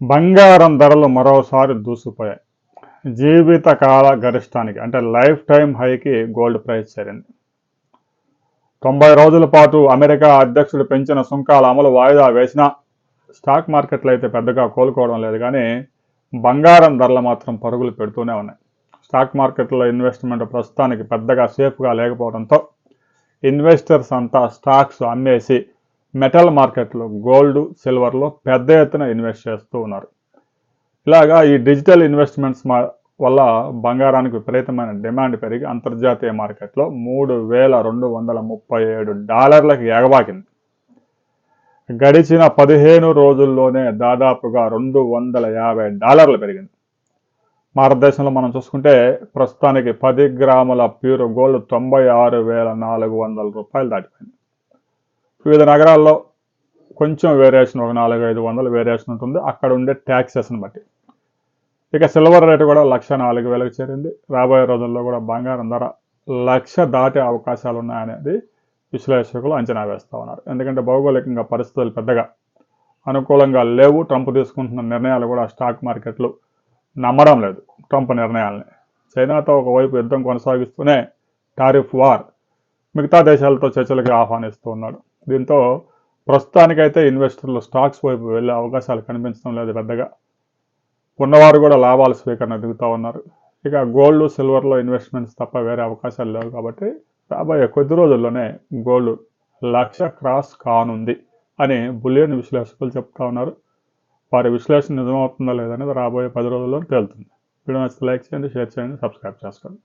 బంగారం ధరలు మరోసారి దూసుకుపోయాయి. జీవితకాల గరిష్టానికి అంటే లైఫ్ టైం హైకి గోల్డ్ ప్రైస్ చేరింది. తొంభై రోజుల పాటు అమెరికా అధ్యక్షుడు పెంచిన సుంకాల అమలు వాయిదా వేసినా స్టాక్ మార్కెట్లు అయితే పెద్దగా కోలుకోవడం లేదు కానీ బంగారం ధరలు మాత్రం పరుగులు పెడుతూనే ఉన్నాయి. స్టాక్ మార్కెట్లో ఇన్వెస్ట్మెంట్ ప్రస్తుతానికి పెద్దగా సేఫ్గా లేకపోవడంతో ఇన్వెస్టర్స్ అంతా స్టాక్స్ అమ్మేసి మెటల్ మార్కెట్లో గోల్డ్ సిల్వర్లో పెద్ద ఎత్తున ఇన్వెస్ట్ చేస్తూ ఉన్నారు. ఇలాగా ఈ డిజిటల్ ఇన్వెస్ట్మెంట్స్ మా వల్ల బంగారానికి విపరీతమైన డిమాండ్ పెరిగి అంతర్జాతీయ మార్కెట్లో మూడు వేల రెండు వందల ముప్పై ఏడు డాలర్లకు ఎగబాకింది. గడిచిన పదిహేను రోజుల్లోనే దాదాపుగా రెండు వందల యాభై డాలర్లు పెరిగింది. భారతదేశంలో మనం చూసుకుంటే ప్రస్తుతానికి పది గ్రాముల ప్యూర్ గోల్డ్ తొంభై ఆరు వేల నాలుగు వందల రూపాయలు దాటిపోయింది. వివిధ నగరాల్లో కొంచెం వేరియేషన్ ఒక నాలుగు ఐదు వందలు వేరియేషన్ ఉంటుంది. అక్కడ ఉండే ట్యాక్సెస్ని బట్టి. ఇక సిల్వర్ రేటు కూడా లక్ష నాలుగు వేలకు చేరింది. రాబోయే రోజుల్లో కూడా బంగారం ధర లక్ష దాటే అవకాశాలు ఉన్నాయనేది విశ్లేషకులు అంచనా వేస్తూ ఉన్నారు. ఎందుకంటే భౌగోళికంగా పరిస్థితులు పెద్దగా అనుకూలంగా లేవు. ట్రంప్ తీసుకుంటున్న నిర్ణయాలు కూడా స్టాక్ మార్కెట్లు నమ్మడం లేదు. ట్రంప్ నిర్ణయాలని. చైనాతో ఒకవైపు యుద్ధం కొనసాగిస్తూనే టారిఫ్ వార్ మిగతా దేశాలతో చర్చలకి ఆహ్వానిస్తూ ఉన్నాడు. దీంతో ప్రస్తుతానికైతే ఇన్వెస్టర్లు స్టాక్స్ వైపు వెళ్ళే అవకాశాలు కనిపించడం లేదు పెద్దగా. ఉన్నవారు కూడా లాభాల స్వీకరణ దిగుతూ ఉన్నారు. ఇక గోల్డ్ సిల్వర్లో ఇన్వెస్ట్మెంట్స్ తప్ప వేరే అవకాశాలు లేవు కాబట్టి రాబోయే కొద్ది రోజుల్లోనే గోల్డ్ లక్ష క్రాస్ కానుంది అని బులియన్ విశ్లేషకులు చెప్తా ఉన్నారు. వారి విశ్లేషణ నిజమవుతుందా లేదనేది రాబోయే పది రోజుల్లో తేలుతుంది. వీడియో నచ్చితే లైక్ చేయండి షేర్ చేయండి సబ్స్క్రైబ్ చేసుకోండి.